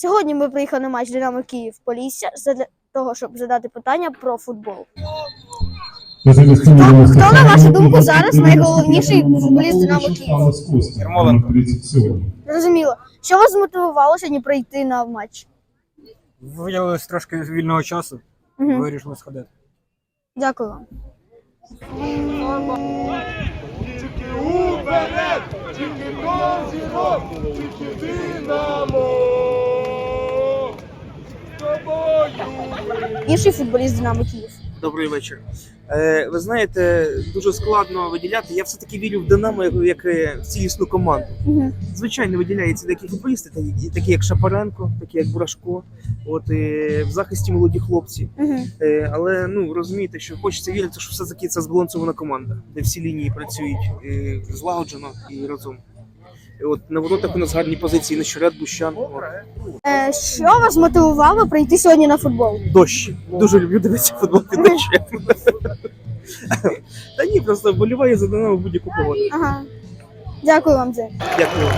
Сьогодні ми приїхали на матч Динамо Київ Полісся для того, щоб задати питання про футбол. Хто, на вашу думку, зараз найголовніший футболіст Динамо Київ? Ярмоленко. Зрозуміло. Що вас змотивувало сьогодні прийти на матч? Виділилось трошки вільного часу, Угу. вирішили сходити. Дякую вам. Уперед! Тільки козірок! Тільки Динамо! Інший футболіст Динамо Київ. Добрий вечір. Е, ви знаєте, дуже складно виділяти. Я все-таки вірю в Динамо як, е, в цілісну команду. Угу. Звичайно, виділяються деякі футболісти, такі, як Шапаренко, такі як Бурашко. От е, в захисті молоді хлопці. Угу. Е, але ну розумієте, що хочеться вірити, що все таки це збалансована команда, де всі лінії працюють е, злагоджено і разом. От на воротах у нас гарні позиції Нещоряд, Бущан. Е, що вас мотивувало прийти сьогодні на футбол? Дощ. Дуже люблю дивитися футбол під дощем. Та ні, просто вболіваю за Динамо будь-яку погоду. Ага. Дякую вам за. Дякую.